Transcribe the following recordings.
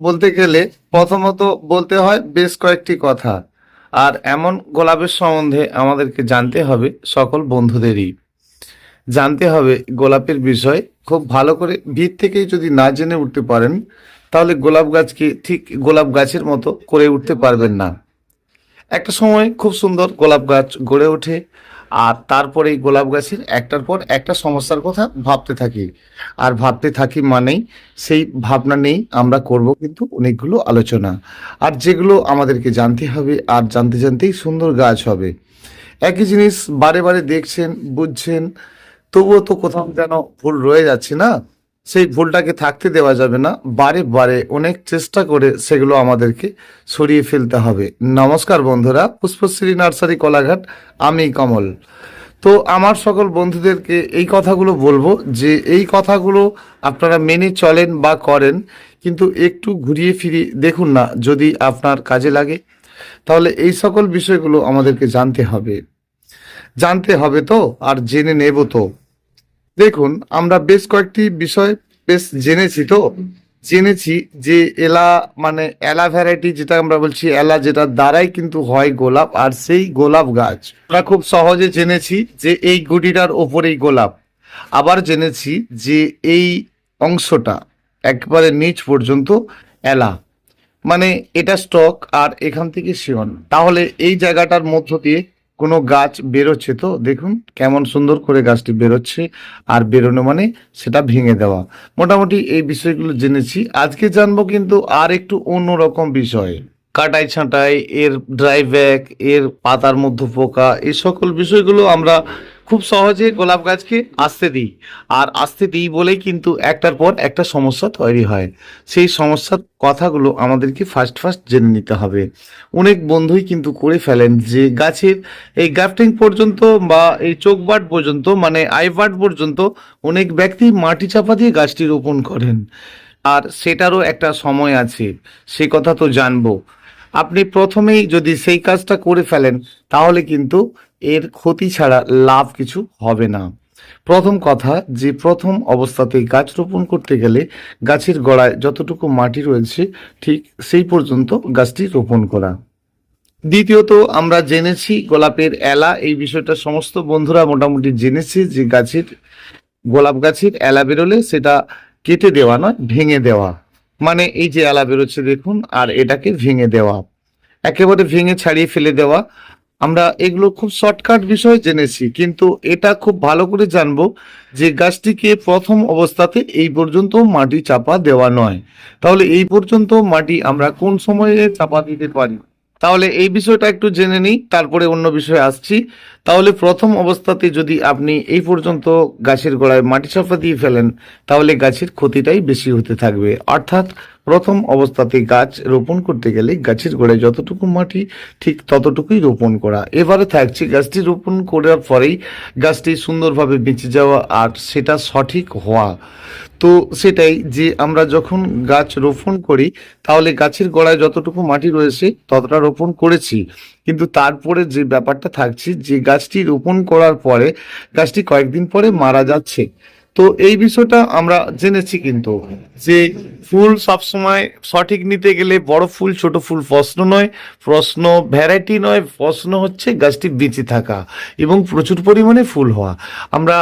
বলতে গেলে প্রথমত বলতে হয় বেশ কয়েকটি কথা। আর এমন গোলাপের সম্বন্ধে আমাদেরকে জানতে হবে সকল বন্ধুদেরই। জানতে হবে গোলাপের বিষয়, খুব ভালো করে ভিত থেকেই যদি না জেনে উঠতে পারেন, তাহলে গোলাপ গাছকে ঠিক গোলাপ গাছের মতো করে উঠতে পারবেন না। একটা সময় খুব সুন্দর গোলাপ গাছ গড়ে ওঠে আর তারপরে এই গোলাপ গাছের একটার পর একটা সমস্যার কথা ভাবতে থাকি। আর ভাবতে থাকি মানেই সেই ভাবনা নেই আমরা করব কিন্তু অনেকগুলো আলোচনা। আর যেগুলো আমাদেরকে জানতে হবে আর জানতে জানতেই সুন্দর গাছ হবে। একই জিনিস বারে বারে দেখছেন, বুঝছেন, তবুও তো কোথাও যেন ভুল রয়ে যাচ্ছে না? সেই ভুলটাকে থাকতে দেওয়া যাবে না। বারে বারে অনেক চেষ্টা করে সেগুলো আমাদেরকে সরিয়ে ফেলতে হবে। নমস্কার বন্ধুরা, পুষ্পশ্রী নার্সারি কলাঘাট, আমি কমল। তো আমার সকল বন্ধুদেরকে এই কথাগুলো বলব যে এই কথাগুলো আপনারা মেনে চলেন বা করেন, কিন্তু একটু ঘুরিয়ে ফিরিয়ে দেখুন না যদি আপনার কাজে লাগে। তাহলে এই সকল বিষয়গুলো আমাদেরকে জানতে হবে। জানতে হবে তো, আর জেনে নেব তো। দেখুন, আমরা বেশ কয়েকটি বিষয় বেশ জেনেছি তো। জেনেছি যে এলা মানে এলা ভ্যারাইটি যেটা আমরা বলছি, এলা যেটা দ্বারাই কিন্তু হয় গোলাপ, আর সেই গোলাপ গাছ। আমরা খুব সহজে জেনেছি যে এই গুটিটার ওপরেই গোলাপ। আবার জেনেছি যে এই অংশটা একবারে নিচ পর্যন্ত এলা। মানে এটা স্টক আর এখান থেকে শিওন তাহলে এই জায়গাটার মধ্য দিয়ে কোনো গাছ বেরোচ্ছে তো? দেখুন, কেমন সুন্দর করে গাছটি বেরোচ্ছে। আর বেরোনো মানে সেটা ভেঙে দেওয়া। মোটামুটি এই বিষয়গুলো জেনেছি। আজকে জানব কিন্তু আর একটু অন্যরকম বিষয়। কাটাই ছাঁটাই, এর ড্রাই ব্যাক এর পাতার মধ্যে পোকা এই সকল বিষয়গুলো আমরা খুব সহজে গোলাপ গাছকে আসতে দিই। আর আসতে দিই বলেই কিন্তু একটার পর একটা সমস্যা তৈরি হয়। সেই সমস্যার কথাগুলো আমাদেরকে ফার্স্ট ফার্স্ট জেনে নিতে হবে। অনেক বন্ধুই কিন্তু করে ফেলেন যে গাছের এই গ্রাফটিং পর্যন্ত বা এই চোখ বাট পর্যন্ত মানে আই বাট পর্যন্ত অনেক ব্যক্তি মাটি চাপা দিয়ে গাছটি রোপণ করেন। আর সেটারও একটা সময় আছে, সে কথা তো জানব। আপনি প্রথমেই যদি সেই কাজটা করে ফেলেন, তাহলে কিন্তু এর ক্ষতি ছাড়া লাভ কিছু হবে না। প্রথম কথা, যে প্রথম অবস্থাতেই গাছ রোপণ করতে গেলে গাছের গোড়ায় যতটুকু মাটি রয়েছে, ঠিক সেই পর্যন্ত গাছটি রোপণ করা। দ্বিতীয়ত, আমরা জেনেছি, গোলাপের এলা, এই বিষয়টা সমস্ত বন্ধুরা মোটামুটি জেনেছে যে গাছের, গোলাপ গাছের এলা বেরোলে সেটা কেটে দেওয়া নয়, ভেঙে দেওয়া। মানে এই যে এলা বেরোচ্ছে দেখুন, আর এটাকে ভেঙে দেওয়া। একেবারে ভেঙে ছাড়িয়ে ফেলে দেওয়া। আমরা এগুলো খুব শর্টকাট বিষয় জেনেছি, কিন্তু এটা খুব ভালো করে জানব যে গাছটিকে প্রথম অবস্থাতে এই পর্যন্ত মাটি চাপা দেওয়া নয়। তাহলে এই পর্যন্ত মাটি আমরা কোন সময়ে চাপা দিতে পারি? তাহলে এই বিষয়টা একটু জেনে নিই, তারপরে অন্য বিষয়ে আসছি। তাহলে প্রথম অবস্থাতে যদি আপনি এই পর্যন্ত গাছের গোড়ায় মাটি চাপা দিয়ে ফেলেন, তাহলে গাছের ক্ষতিটাই বেশি হতে থাকবে। অর্থাৎ প্রথম অবস্থাতে গাছ রোপণ করতে গেলে গাছের গোড়ায় যতটুকু মাটি, ঠিক ততটুকুই রোপণ করা। এবারে থাকছে গাছটি রোপণ করার পরেই গাছটি সুন্দরভাবে বেঁচে যাওয়া আর সেটা সঠিক হওয়া। তো সেটাই যে আমরা যখন গাছ রোপণ করি, তাহলে গাছের গোড়ায় যতটুকু মাটি রয়েছে ততটা রোপণ করেছি। কিন্তু তারপরে যে ব্যাপারটা থাকছে যে গাছটি রোপণ করার পরে, গাছটি কয়েকদিন পরে মারা যাচ্ছে। তো এই বিষয়টা আমরা জেনেছি কিন্তু যে ফুল সবসময় সঠিক নিতে গেলে বড় ফুল, ছোট ফুল প্রশ্ন নয়। প্রশ্ন ভ্যারাইটি নয়। প্রশ্ন হচ্ছে গাছটি বেঁচে থাকা এবং প্রচুর পরিমাণে ফুল হওয়া। আমরা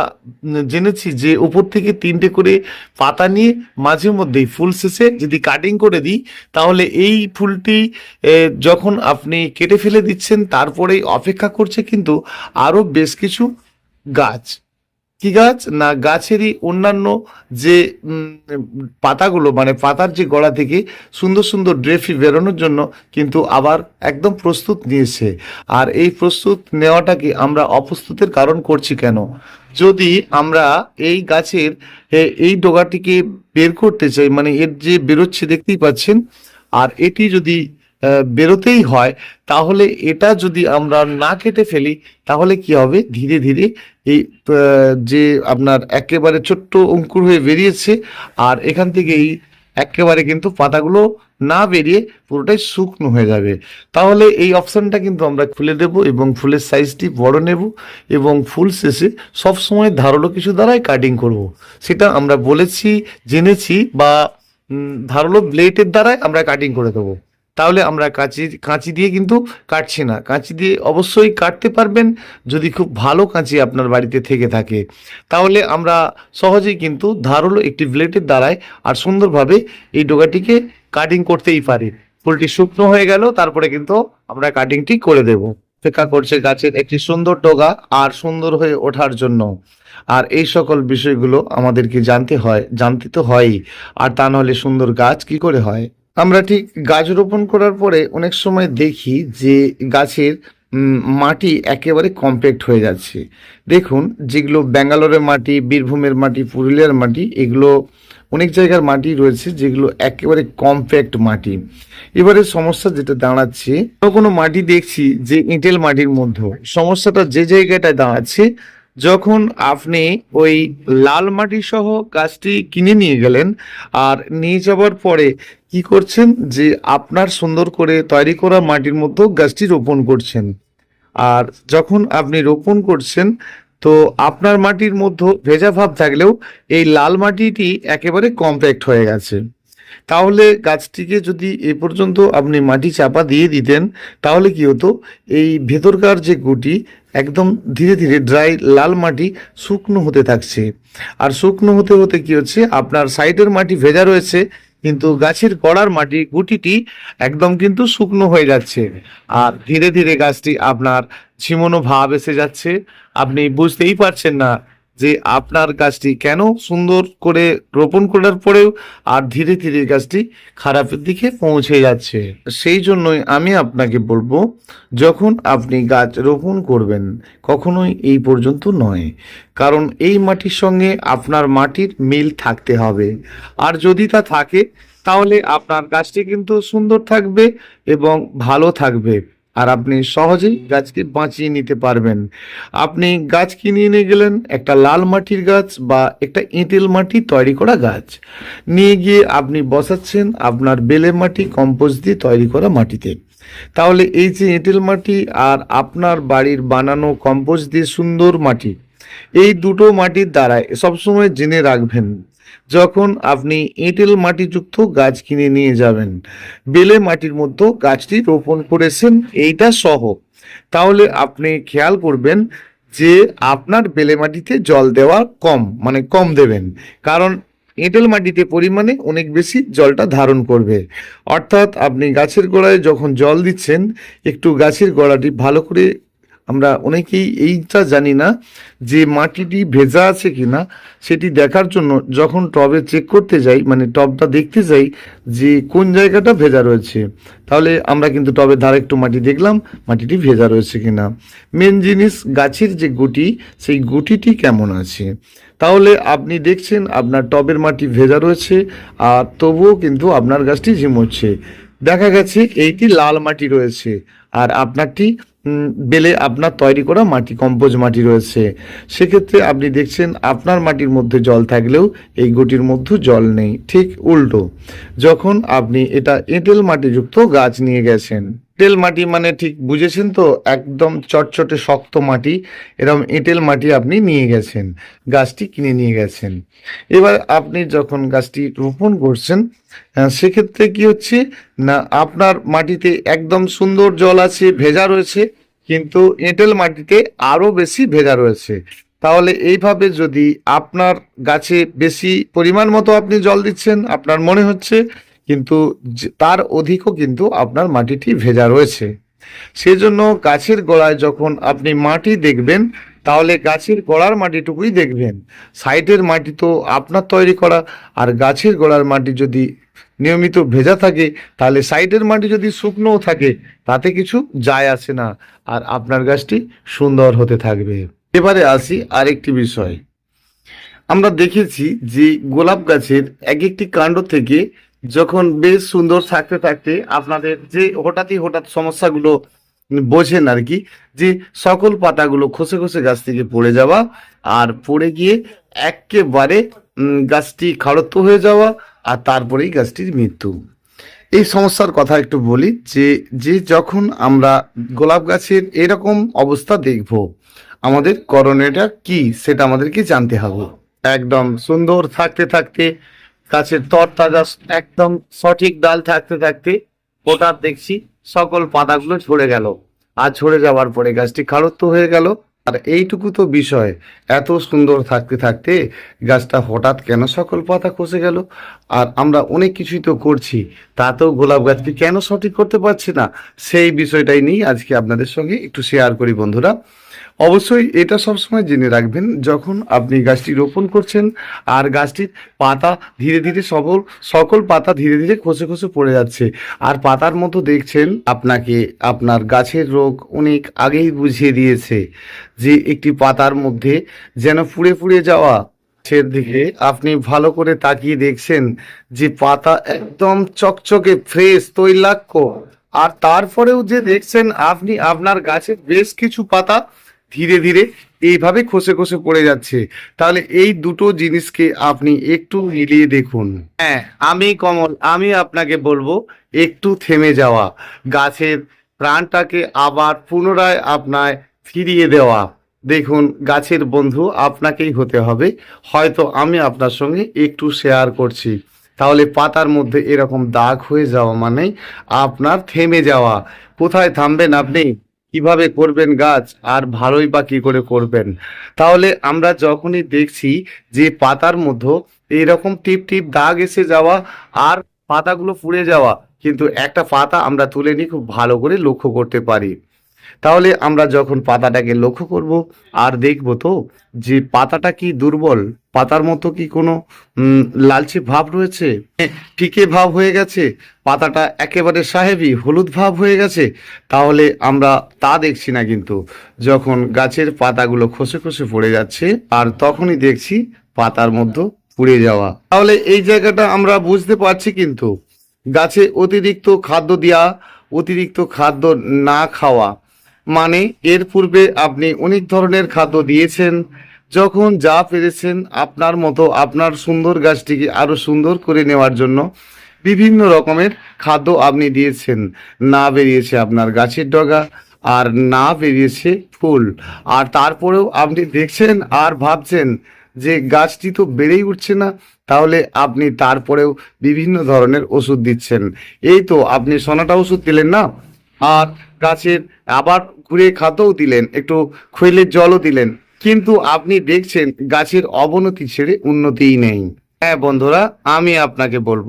জেনেছি যে উপর থেকে তিনটে করে পাতা নিয়ে মাঝে মধ্যেই ফুল শেষে যদি কাটিং করে দিই, তাহলে এই ফুলটি যখন আপনি কেটে ফেলে দিচ্ছেন, তারপরেই অপেক্ষা করছে কিন্তু আরও বেশ কিছু গাছ। কি গাছ না গাছেরই অন্যান্য যে পাতাগুলো মানে পাতার যে গোড়া থেকে সুন্দর সুন্দর ড্রেফি বেরোনোর জন্য কিন্তু আবার একদম প্রস্তুত নিয়েছে। আর এই প্রস্তুত নেওয়াটাকে আমরা অপ্রস্তুতের কারণ করছি কেন? যদি আমরা এই গাছের এই ডোগাটিকে বের করতে চাই মানে এর যে বেরোচ্ছে দেখতেই পাচ্ছেন, আর এটি যদি বেরোতেই হয়। তাহলে এটা যদি আমরা না কেটে ফেলি, তাহলে কি হবে? ধীরে ধীরে এই যে আপনার একেবারে ছোট্ট অঙ্কুর হয়ে বেরিয়েছে, আর এখান থেকে এই একেবারে কিন্তু পাতাগুলো না বেরিয়ে পুরোটাই শুকনো হয়ে যাবে। তাহলে এই অপশানটা কিন্তু আমরা খুলে দেব এবং ফুলের সাইজটি বড় নেব এবং ফুল শেষে সবসময় ধারালো কিছু দ্বারাই কাটিং করব। সেটা আমরা বলেছি, জেনেছি বা ধারালো ব্লেডের দ্বারাই আমরা কাটিং করে দেবো। তাহলে আমরা কাঁচি কাঁচি দিয়ে কিন্তু কাটছি না। কাঁচি দিয়ে অবশ্যই কাটতে পারবেন যদি খুব ভালো কাঁচি আপনার বাড়িতে থেকে থাকে। তাহলে আমরা সহজেই কিন্তু ধারালো একটি ব্লেডের দ্বারাই আর সুন্দরভাবে এই ডোগাটিকে কাটিং করতেই পারি। ফুলটি শুকনো হয়ে গেল, তারপরে কিন্তু আমরা কাটিংটি করে দেব। অপেক্ষা করছে গাছের একটি সুন্দর ডোগা আর সুন্দর হয়ে ওঠার জন্য। আর এই সকল বিষয়গুলো আমাদেরকে জানতে হয়, জানতে তো হয়ই। আর তা নাহলে সুন্দর গাছ কি করে হয়? আমরা ঠিক গাছ রোপণ করার পরে অনেক সময় দেখি যে গাছের মাটি একেবারে কম্প্যাক্ট হয়ে যাচ্ছে। দেখুন, যেগুলো ব্যাঙ্গালোরের মাটি, বীরভূমের মাটি, পুরুলিয়ার মাটি, এগুলো অনেক জায়গার মাটি রয়েছে যেগুলো একেবারে কম্প্যাক্ট মাটি এবারে সমস্যা যেটা দাঁড়াচ্ছে কোনো মাটি দেখছি যে এঁটেল মাটির মধ্যে। সমস্যাটা যে জায়গাটায় দাঁড়াচ্ছে, যখন আপনি ওই লাল মাটি সহ গাছটি কিনে নিয়ে গেলেন আর নিয়ে যাওয়ার পরে কি করছেন? যে আপনার সুন্দর করে তৈরি করা মাটির মধ্যে গাছটি রোপণ করছেন। আর যখন আপনি রোপণ করছেন, তো আপনার মাটির মধ্যে ভেজা ভাব থাকলেও এই লাল মাটিটি একেবারে কম্প্যাক্ট হয়ে গেছে। তাহলে গাছটিকে যদি এ পর্যন্ত আপনি মাটি চাপা দিয়ে দিতেন, তাহলে কি হতো? এই ভেতরকার যে গুটি, একদম ধীরে ধীরে ড্রাই লাল মাটি শুকনো হতে থাকছে। আর শুকনো হতে হতে কি হচ্ছে? আপনার সাইডের মাটি ভেজা রয়েছে কিন্তু গাছের গড়ার মাটি, গুটিটি একদম কিন্তু শুকনো হয়ে যাচ্ছে। আর ধীরে ধীরে গাছটি আপনার ঝিমনো ভাব এসে যাচ্ছে। আপনি বুঝতেই পারছেন না যে আপনার গাছটি কেন সুন্দর করে রোপণ করার পরেও আর ধীরে ধীরে গাছটি খারাপের দিকে পৌঁছে যাচ্ছে। সেই জন্যই আমি আপনাকে বলব, যখন আপনি গাছ রোপণ করবেন, কখনোই এই পর্যন্ত নয়। কারণ এই মাটির সঙ্গে আপনার মাটির মিল থাকতে হবে। আর যদি তা থাকে, তাহলে আপনার গাছটি কিন্তু সুন্দর থাকবে এবং ভালো থাকবে। আর আপনি সহজেই গাছকে বাঁচিয়ে নিতে পারবেন। আপনি গাছ কিনে এনে গেলেন, একটা লাল মাটির গাছ বা একটা এঁটেল মাটি তৈরি করা গাছ। নিয়ে গিয়ে আপনি বসাচ্ছেন আপনার বেলে মাটি, কম্পোস্ট দিয়ে তৈরি করা মাটিতে। তাহলে এই যে এঁটেল মাটি আর আপনার বাড়ির বানানো কম্পোস্ট দিয়ে সুন্দর মাটি, এই দুটো মাটির দ্বারাই সবসময় জেনে রাখবেন। যখন আপনি এঁটেল মাটিযুক্ত গাছ কিনে নিয়ে যাবেন, বেলে মাটির মধ্যে গাছটি রোপণ করেছেন, এইটা সহ। তাহলে আপনি খেয়াল করবেন যে আপনার বেলে মাটিতে জল দেওয়া কম মানে কম দেবেন। কারণ এঁটেল মাটিতে পরিমাণে অনেক বেশি জলটা ধারণ করবে। অর্থাৎ আপনি গাছের গোড়ায় যখন জল দিচ্ছেন, একটু গাছের গোড়াটি ভালো করে আমরা অনেকেই এইটা জানি না যে মাটিটি ভেজা আছে কিনা, সেটি দেখার জন্য যখন টবে চেক করতে যাই মানে টবটা দেখতে যাই যে কোন জায়গাটা ভেজা রয়েছে, তাহলে আমরা কিন্তু টবের ধারে একটু মাটি দেখলাম মাটিটি ভেজা রয়েছে কিনা। মেন জিনিস গাছের যে গুটি, সেই গুটিটি কেমন আছে? তাহলে আপনি দেখছেন আপনার টবের মাটি ভেজা রয়েছে, আর তবুও কিন্তু আপনার গাছটি ঝিমোচ্ছে। দেখা গেছে, এইটি লাল মাটি রয়েছে, আর আপনারটি বেলে আপনার তৈরি করা মাটি, কম্পোজ মাটি রয়েছে। সেক্ষেত্রে আপনি দেখছেন আপনার মাটির মধ্যে জল থাকলেও এই গুটির মধ্যে জল নেই। ঠিক উল্টো। যখন আপনি এটা এঁটেল মাটিযুক্ত গাছ নিয়ে গেছেন। এঁটেল মাটি মানে ঠিক বুঝেছেন তো? একদম চটচটে শক্ত মাটি। এরকম এঁটেল মাটি আপনি নিয়ে গেছেন। গাছটি কিনে নিয়ে গেছেন। এবার আপনি যখন গাছটি রোপণ করছেন সেক্ষেত্রে কি হচ্ছে? না, আপনার মাটিতে একদম সুন্দর জল আছে, ভেজা রয়েছে, কিন্তু এঁটেল মাটিতে আরও বেশি ভেজা রয়েছে। তাহলে এইভাবে যদি আপনার গাছে বেশি পরিমাণ মতো আপনি জল দিচ্ছেন, আপনার মনে হচ্ছে, কিন্তু তার অধিকও কিন্তু আপনার মাটিটি ভেজা রয়েছে। সেজন্য গাছের গোড়ায় যখন আপনি মাটি দেখবেন, তাহলে গাছের গোড়ার মাটিটুকুই দেখবেন। সাইডের মাটি তো আপনার তৈরি করা, আর গাছের গোড়ার মাটি যদি নিয়মিত ভেজা থাকে, তাহলে সাইডের মাটি যদি শুকনোও থাকে, তাতে কিছু যায় আসে না। আর আপনার গাছটি সুন্দর হতে থাকবে। এবারে আসি আরেকটি বিষয়। আমরা দেখেছি যে গোলাপ গাছের এক একটি কাণ্ড থেকে যখন বেশ সুন্দর থাকতে থাকতে আপনাদের যে হঠাৎই হঠাৎ সমস্যাগুলো বোঝেন আর কি, যে সকল পাতাগুলো খসে খসে গাছ থেকে পড়ে যাওয়া আর পড়ে গিয়ে একেবারে গাছটি খাড়ত্ব হয়ে যাওয়া আর তারপরেই গাছটির মৃত্যু। এই সমস্যার কথা একটু বলি যে যে যখন আমরা গোলাপ গাছের এরকম অবস্থা দেখব, আমাদের করণীয়টা কি সেটা আমাদেরকে জানতে হবে। একদম সুন্দর থাকতে থাকতে, গাছের তরতাজা একদম সঠিক ডাল থাকতে থাকতে হঠাৎ দেখছি, সকল পাতাগুলো ঝরে গেল। আর ঝরে যাওয়ার পরে গাছটি খারত্ব হয়ে গেল। আর এইটুকু তো বিষয়। এত সুন্দর থাকতে থাকতে গাছটা হঠাৎ কেন সকল পাতা খসে গেল? আর আমরা অনেক কিছুই তো করছি, তাতেও গোলাপ গাছটি কেন সঠিক করতে পারছি না? সেই বিষয়টাই নিয়ে আজকে আপনাদের সঙ্গে একটু শেয়ার করি বন্ধুরা। অবশ্যই এটা সবসময় জেনে রাখবেন, যখন আপনি গাছটি রোপণ করছেন আর গাছটির পাতা ধীরে ধীরে সকল সকল পাতা ধীরে ধীরে খসে খসে পড়ে যাচ্ছে। আর পাতার মতো দেখছেন, আপনাকে আপনার গাছের রোগ অনেক আগেই বুঝিয়ে দিয়েছে যে একটি পাতার মধ্যে যেন ফুড়ে ফুড়ে যাওয়া গাছের দিকে আপনি ভালো করে তাকিয়ে দেখছেন যে পাতা একদম চকচকে, ফ্রেশ তৈলাক্য আর তারপরেও যে দেখছেন, আপনি আপনার গাছের বেশ কিছু পাতা ধীরে ধীরে এইভাবে খসে খসে পড়ে যাচ্ছে। তাহলে এই দুটো জিনিসকে আপনি একটু মিলিয়ে দেখুন। হ্যাঁ আমি কমল, আমি আপনাকে বলব একটু থেমে যাওয়া। গাছের প্রাণটাকে আবার পুনরায় আপনায় ফিরিয়ে দেওয়া। দেখুন, গাছের বন্ধু আপনাকেই হতে হবে। হয়তো আমি আপনার সঙ্গে একটু শেয়ার করছি। তাহলে পাতার মধ্যে এরকম দাগ হয়ে যাওয়া মানে আপনার থেমে যাওয়া। কোথায় থামবেন আপনি? কীভাবে করবেন গাছ আর ভালোই বা কি করে করবেন? তাহলে আমরা যখনই দেখছি যে পাতার মধ্যে এইরকম টিপ টিপ দাগ এসে যাওয়া আর পাতাগুলো পুড়ে যাওয়া, কিন্তু একটা পাতা আমরা তুলে নিয়ে খুব ভালো করে লক্ষ্য করতে পারি। তাহলে আমরা যখন পাতাটাকে লক্ষ্য করব আর দেখব তো যে পাতাটা কি দুর্বল, পাতার মতো কি কোনো লালচে ভাব রয়েছে? ফিকে ভাব হয়ে গেছে। পাতাটা একেবারে সাহেবি, হলুদ ভাব হয়ে গেছে। তাহলে আমরা তা দেখছি না কিন্তু। যখন গাছের পাতাগুলো খসে খসে পড়ে যাচ্ছে আর তখনই দেখছি পাতার মধ্যে পুড়ে যাওয়া। তাহলে এই জায়গাটা আমরা বুঝতে পারছি কিন্তু। গাছে অতিরিক্ত খাদ্য দেওয়া অতিরিক্ত খাদ্য না খাওয়া মানে এর পূর্বে আপনি অনেক ধরনের খাদ্য দিয়েছেন, যখন যা পেরেছেন আপনার মতো আপনার সুন্দর গাছটিকে আরও সুন্দর করে নেওয়ার জন্য বিভিন্ন রকমের খাদ্য আপনি দিয়েছেন। না বেরিয়েছে আপনার গাছের ডগা, আর না বেরিয়েছে ফুল। আর তারপরেও আপনি দেখছেন আর ভাবছেন যে গাছটি তো বেড়েই উঠছে না, তাহলে আপনি তারপরেও বিভিন্ন ধরনের ওষুধ দিচ্ছেন। এই তো আপনি সোনাটা ওষুধ দিলেন না? আর গাছের আবার ঘুরে খাদ্যও দিলেন, একটু খৈলের জলও দিলেন। কিন্তু আপনি দেখছেন গাছের অবনতি ছেড়ে উন্নতিই নেই। হ্যাঁ বন্ধুরা, আমি আপনাকে বলব,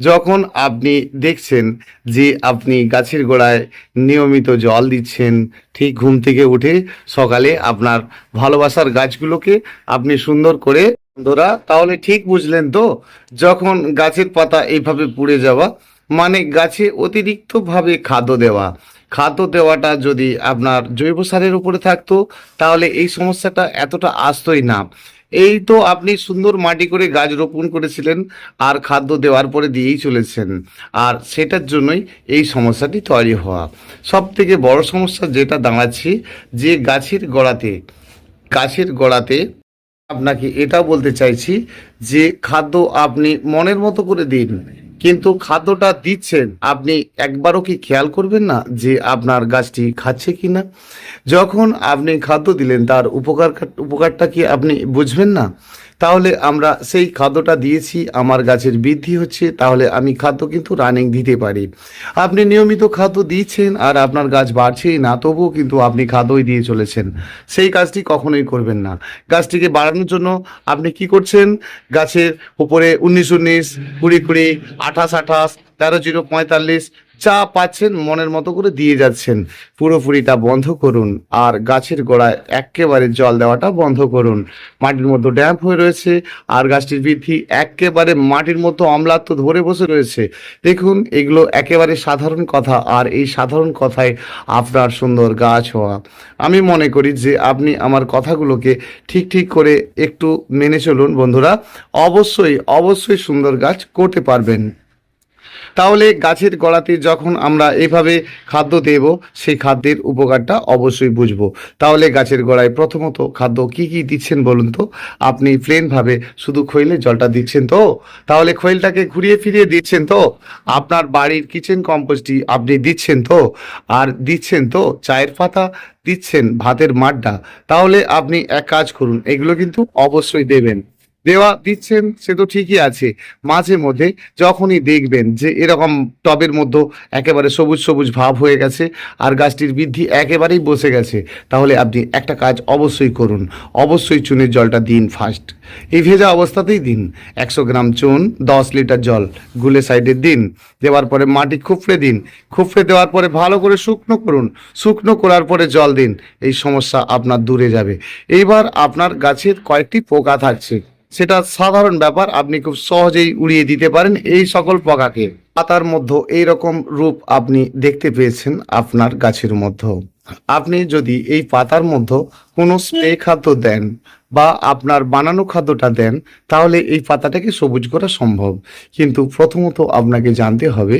যখন আপনি দেখছেন যে আপনি গাছের গোড়ায় নিয়মিত জল দিচ্ছেন, ঠিক ঘুম থেকে উঠে সকালে আপনার ভালোবাসার গাছগুলোকে আপনি সুন্দর করে, বন্ধুরা, তাহলে ঠিক বুঝলেন তো, যখন গাছের পাতা এইভাবে পুড়ে যাওয়া মানে গাছে অতিরিক্তভাবে খাদ্য দেওয়া। খাদ্য দেওয়াটা যদি আপনার জৈব সারের উপরে থাকতো, তাহলে এই সমস্যাটা এতটা আসতোই না। এই তো আপনি সুন্দর মাটি করে গাছ রোপণ করেছিলেন, আর খাদ্য দেওয়ার পরে দিয়েই চলেছেন। আর সেটার জন্যই এই সমস্যাটি তৈরি হওয়া। সব থেকে বড় সমস্যা যেটা দাঁড়াচ্ছি, যে গাছের গোড়াতে গাছের গোড়াতে আপনাকে এটাও বলতে চাইছি যে খাদ্য আপনি মনের মতো করে দিন। কিন্তু খাদ্যটা দিচ্ছেন, আপনি একবারও কি খেয়াল করবেন না যে আপনার গাছটি খাচ্ছে কি না যখন আপনি খাদ্য দিলেন, তার উপকার উপকারটা কি আপনি বুঝবেন না? তাহলে আমরা সেই খাদ্যটা দিয়েছি, আমার গাছের বৃদ্ধি হচ্ছে, তাহলে আমি খাদ্য কিন্তু রানিং দিতে পারি। আপনি নিয়মিত খাদ্য দিচ্ছেন আর আপনার গাছ বাড়ছেই না, তবুও কিন্তু আপনি খাদ্যই দিয়ে চলেছেন। সেই কাজটি কখনোই করবেন না। গাছটিকে বাড়ানোর জন্য আপনি কি করছেন? গাছের উপরে উনিশ উনিশ, কুড়ি কুড়ি, আঠাশ আঠাশ, তেরো, জিরো, পঁয়তাল্লিশ যা পাচ্ছেন, মনের মতো করে দিয়ে যাচ্ছেন। পুরোপুরিটা বন্ধ করুন আর গাছের গোড়ায় একেবারে জল দেওয়াটা বন্ধ করুন। মাটির মধ্যে ড্যাম্প হয়ে রয়েছে আর গাছটির বৃদ্ধি একেবারে মাটির মতো অম্লাত্ব ধরে বসে রয়েছে। দেখুন, এগুলো একেবারে সাধারণ কথা আর এই সাধারণ কথায় আপনার সুন্দর গাছ হওয়া আমি মনে করি যে আপনি আমার কথাগুলোকে ঠিক ঠিক করে একটু মেনে চলুন বন্ধুরা। অবশ্যই অবশ্যই সুন্দর গাছ করতে পারবেন। তাহলে গাছের গোড়াতে যখন আমরা এভাবে খাদ্য দেব, সেই খাদ্যের উপকারটা অবশ্যই বুঝব। তাহলে গাছের গোড়ায় প্রথমত খাদ্য কি কি দিচ্ছেন বলুন তো? আপনি প্লেনভাবে শুধু খৈলে জলটা দিচ্ছেন তো? তাহলে খৈলটাকে ঘুরিয়ে ফিরিয়ে দিচ্ছেন তো? আপনার বাড়ির কিচেন কম্পোস্টটি আপনি দিচ্ছেন তো? আর দিচ্ছেন তো চায়ের পাতা, দিচ্ছেন ভাতের মাড্ডা। তাহলে আপনি এক কাজ করুন, এগুলো কিন্তু অবশ্যই দেবেন। দেওয়া দিচ্ছেন, সে তো ঠিকই আছে। মাঝে মধ্যে যখনই দেখবেন যে এরকম টবের মধ্যে একেবারে সবুজ সবুজ ভাব হয়ে গেছে আর গাছটির বৃদ্ধি একেবারেই বসে গেছে, তাহলে আপনি একটা কাজ অবশ্যই করুন। অবশ্যই চুনের জলটা দিন ফার্স্ট এই ভেজা অবস্থাতেই দিন। একশো গ্রাম চুন, দশ লিটার জল গুলে সাইডে দিন। দেওয়ার পরে মাটি খুফড়ে দিন। খুফড়ে দেওয়ার পরে ভালো করে শুকনো করুন। শুকনো করার পরে জল দিন। এই সমস্যা আপনার দূরে যাবে। এইবার আপনার গাছের কয়েকটি পোকা থাকছে। সেটা সাধারণ ব্যাপার, আপনি খুব সহজেই উড়িয়ে দিতে পারেন এই সকল পকাকে। পাতার মধ্যে এইরকম রূপ আপনি দেখতে পেয়েছেন আপনার গাছের মধ্যে আপনি যদি এই পাতার মধ্যে কোনো স্প্রে খাদ্য দেন বা আপনার বানানো খাদ্যটা দেন, তাহলে এই পাতাটাকে সবুজ করা সম্ভব। কিন্তু প্রথমত আপনাকে জানতে হবে,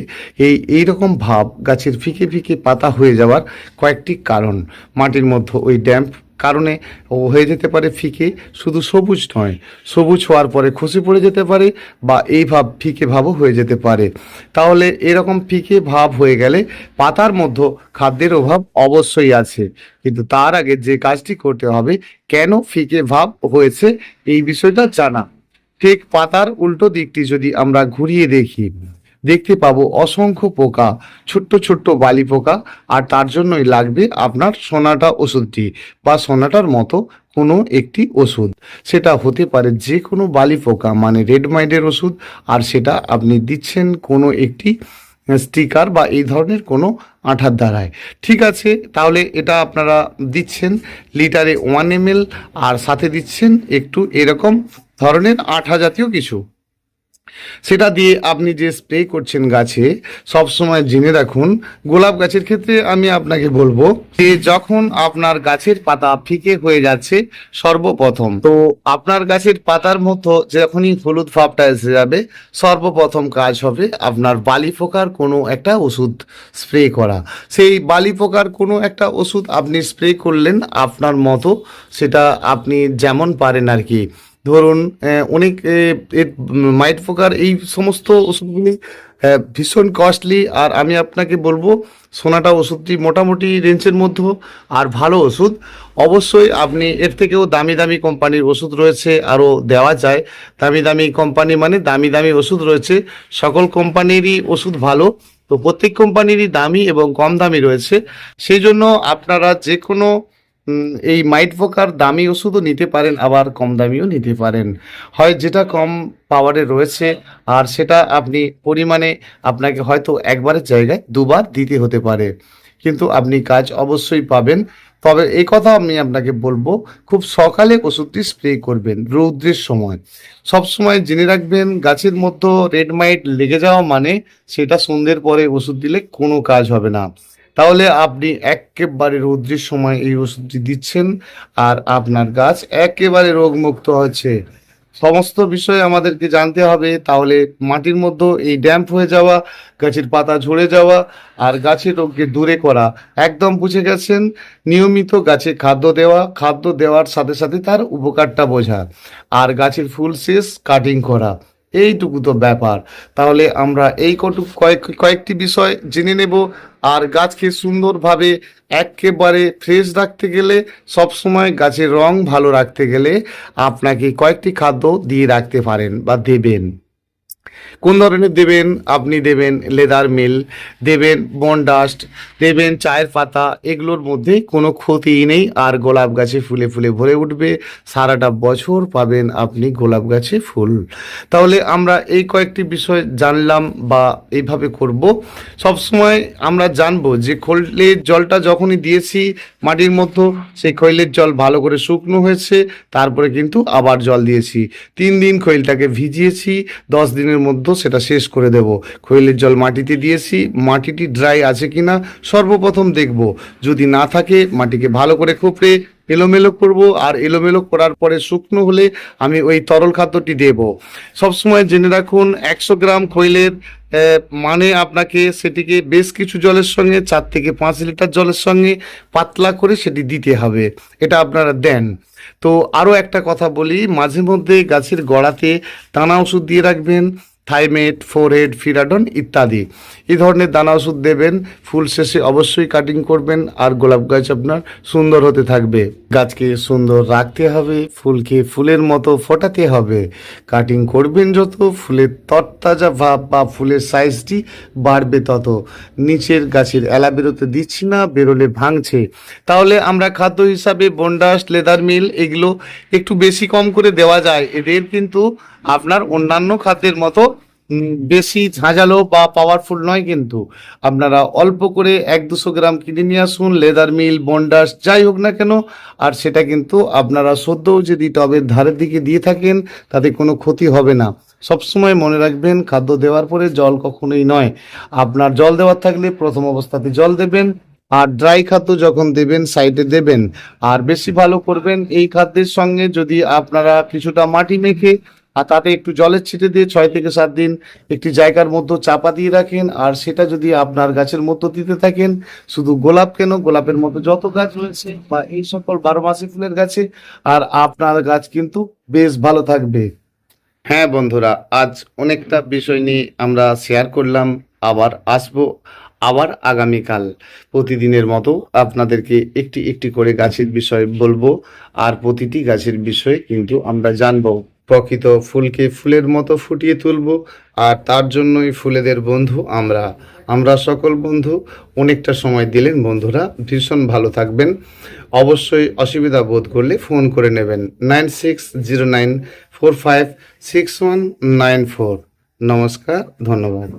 এই এই রকম ভাব গাছের ফিকে ফিকে পাতা হয়ে যাওয়ার কয়েকটি কারণ। মাটির মধ্যে ওই ড্যাম্প কারণে ও হয়ে যেতে পারে ফিকে, শুধু সবুজ নয়, সবুজ হওয়ার পরে খসে পড়ে যেতে পারে বা এই ভাব ফিকে ভাবও হয়ে যেতে পারে। তাহলে এরকম ফিকে ভাব হয়ে গেলে পাতার মধ্যে খাদ্যের অভাব অবশ্যই আছে। কিন্তু তার আগে যে কাজটি করতে হবে, কেন ফিকে ভাব হয়েছে এই বিষয়টা জানা। ঠিক পাতার উল্টো দিকটি যদি আমরা ঘুরিয়ে দেখি। দেখতে পাবো অসংখ্য পোকা, ছোট্ট ছোট্ট বালি পোকা, আর তার জন্যই লাগবে আপনার সোনাটা ওষুধটি বা সোনাটার মতো কোনো একটি ওষুধ। সেটা হতে পারে যে কোনো বালি পোকা মানে রেড মাইন্ডের ওষুধ, আর সেটা আপনি দিচ্ছেন কোনো একটি স্টিকার বা এই ধরনের কোনো আঠার দ্বারায়। ঠিক আছে, তাহলে এটা আপনারা দিচ্ছেন লিটারে ওয়ান এম আর সাথে দিচ্ছেন একটু এরকম ধরনের আঠা জাতীয় কিছু। সেটা দিয়ে আপনি যে স্প্রে করছেন গাছে, সব সময় জেনে রাখুন, গোলাপ গাছের ক্ষেত্রে আমি আপনাকে বলব যে যখন আপনার গাছের পাতা ফিকে হয়ে যাচ্ছে সর্বপ্রথম, তো আপনার গাছের পাতার মতো যখনই হলুদ ভাবটা এসে যাবে, সর্বপ্রথম কাজ হবে আপনার বালি পোকার কোনো একটা ওষুধ স্প্রে করা। সেই বালি পোকার কোনো একটা ওষুধ আপনি স্প্রে করলেন, আপনার মতো সেটা আপনি যেমন পারেন আর কি ধরুন অনেক মাইট পোকার এই সমস্ত ওষুধগুলি ভীষণ কস্টলি আর আমি আপনাকে বলব, সোনাটা ওষুধটি মোটামুটি রেঞ্জের মধ্যে আর ভালো ওষুধ। অবশ্যই আপনি, এর থেকেও দামি দামি কোম্পানির ওষুধ রয়েছে, আরও দেওয়া যায়। দামি দামি কোম্পানি মানে দামি দামি ওষুধ রয়েছে। সকল কোম্পানিরই ওষুধ ভালো, তো প্রত্যেক কোম্পানিরই দামি এবং কম দামি রয়েছে। সেই জন্য আপনারা যে কোনো এই মাইট পোকার দামি ওষুধও নিতে পারেন, আবার কম দামিও নিতে পারেন। হয় যেটা কম পাওয়ারে রয়েছে, আর সেটা আপনি পরিমাণে আপনাকে হয়তো একবারের জায়গায় দুবার দিতে হতে পারে। কিন্তু আপনি কাজ অবশ্যই পাবেন। তবে এই কথা আমি আপনাকে বলব, খুব সকালে ওষুধটি স্প্রে করবেন রৌদ্রের সময়। সব সময় জেনে রাখবেন, গাছের মধ্যে রেড মাইট লেগে যাওয়া মানে সেটা সন্ধ্যের পরে ওষুধ দিলে কোনো কাজ হবে না। তাহলে আপনি একেবারে রৌদ্রের সময় এই ওষুধটি দিচ্ছেন, আর আপনার গাছ একেবারে রোগমুক্ত হচ্ছে সমস্ত বিষয়ে আমাদেরকে জানতে হবে, তাহলে মাটির মধ্যে এই ড্যাম্প হয়ে যাওয়া, গাছের পাতা ঝরে যাওয়া, আর গাছের রোগকে দূরে করা। একদম বুঝে গেছেন, নিয়মিত গাছে খাদ্য দেওয়া, খাদ্য দেওয়ার সাথে সাথে তার উপকারটা বোঝা, আর গাছের ফুল শেষ কাটিং করা। এইটুকু তো ব্যাপার। তাহলে আমরা এই কটু, কয়েক, কয়েকটি বিষয় জেনে নেব। আর গাছকে সুন্দরভাবে একেবারে ফ্রেশ রাখতে গেলে, সবসময় গাছের রং ভালো রাখতে গেলে আপনাকে কয়েকটি খাদ্য দিয়ে রাখতে পারেন বা দেবেন। কোন ধরনের দেবেন? আপনি দেবেন লেদার মিল, দেবেন বনডাস্ট দেবেন চায়ের পাতা, এগুলোর মধ্যে কোনো ক্ষতিই নেই। আর গোলাপ গাছে ফুলে ফুলে ভরে উঠবে। সারাটা বছর পাবেন আপনি গোলাপ গাছে ফুল। তাহলে আমরা এই কয়েকটি বিষয় জানলাম বা এইভাবে করব। সব সময় আমরা জানব যে খৈলের জলটা যখনই দিয়েছি মাটির মধ্যে, সেই খৈলের জল ভালো করে শুকনো হয়েছে। তারপরে কিন্তু আবার জল দিয়েছি। তিন দিন খৈলটাকে ভিজিয়েছি। দশ দিনের মধ্যে সেটা শেষ করে দেব। খৈলের জল মাটিতে দিয়েছি, মাটিটি ড্রাই আছে কিনা সর্বপ্রথম দেখব। যদি না থাকে, মাটিকে ভালো করে খুপড়ে এলোমেলো করব আর এলোমেলো করার পরে শুকনো হলে আমি ওই তরল খাদ্যটি দেব। সবসময় জেনে রাখুন, একশো গ্রাম খৈলের মানে আপনাকে সেটিকে বেশ কিছু জলের সঙ্গে, চার থেকে পাঁচ লিটার জলের সঙ্গে পাতলা করে সেটি দিতে হবে। এটা আপনারা দেন। তো আরও একটা কথা বলি, মাঝে মধ্যে গাছের গোড়াতে টানা ওষুধ দিয়ে রাখবেন। থাইমেট, ফোরহেড, ফিরাডন ইত্যাদি। এই ধরনের দানা ওষুধ দেবেন, ফুল শেষে অবশ্যই কাটিং করবেন, আর গোলাপ গাছ আপনার সুন্দর হতে থাকবে। গাছকে সুন্দর রাখতে হবে, ফুলকে ফুলের মতো ফোটাতে হবে। কাটিং করবেন যত, ফুলের তরতাজা ভাব বা ফুলের সাইজটি বাড়বে তত। নিচের গাছের এলা বেরোতে দিচ্ছি না, বেরোলে ভাঙছে। তাহলে আমরা খাদ্য হিসাবে বন্ডাস, লেদার মিল, এগুলো একটু বেশি কম করে দেওয়া যায়। এদের কিন্তু আপনার অন্যান্য খাদ্যের মতো বেশি ঝাঁঝালো বা পাওয়ারফুল নয় কিন্তু। আপনারা অল্প করে এক দুশো গ্রাম কিনে নিয়ে আসুন লেদার মিল বন্ডাস যাই হোক না কেন, আর সেটা কিন্তু আপনারা সদ্যও যদি টবের ধারের দিকে দিয়ে থাকেন, তাতে কোনো ক্ষতি হবে না। সবসময় মনে রাখবেন, খাদ্য দেওয়ার পরে জল কখনোই নয়। আপনার জল দেওয়ার থাকলে প্রথম অবস্থাতে জল দেবেন, আর ড্রাই খাদ্য যখন দেবেন সাইডে দেবেন। আর বেশি ভালো করবেন এই খাদ্যের সঙ্গে যদি আপনারা কিছুটা মাটি মেখে আর তাতে একটু জলের ছিটে দিয়ে ছয় থেকে সাত দিন একটি জায়গার মধ্যে চাপা দিয়ে রাখেন। আর সেটা যদি আপনার গাছের মধ্যে দিতে থাকেন, শুধু গোলাপ কেন? গোলাপের মতো যত গাছ রয়েছে বা এই সকল বারো মাসি ফুলের গাছে, আর আপনার গাছ কিন্তু বেশ ভালো থাকবে। হ্যাঁ বন্ধুরা, আজ অনেকটা বিষয় নিয়ে আমরা শেয়ার করলাম, আবার আসব আবার আগামীকাল। প্রতিদিনের মতো আপনাদেরকে একটি একটি করে গাছের বিষয় বলব, আর প্রতিটি গাছের বিষয়ে কিন্তু আমরা জানব। প্রকৃত ফুলকে ফুলের মতো ফুটিয়ে তুলব। আর তার জন্যই ফুলেদের বন্ধু আমরা। আমরা সকল বন্ধু। অনেকটা সময় দিলেন বন্ধুরা। ভীষণ ভালো থাকবেন। অবশ্যই অসুবিধা বোধ করলে ফোন করে নেবেন। Nine six zero nine four five six one nine four. নমস্কার, ধন্যবাদ।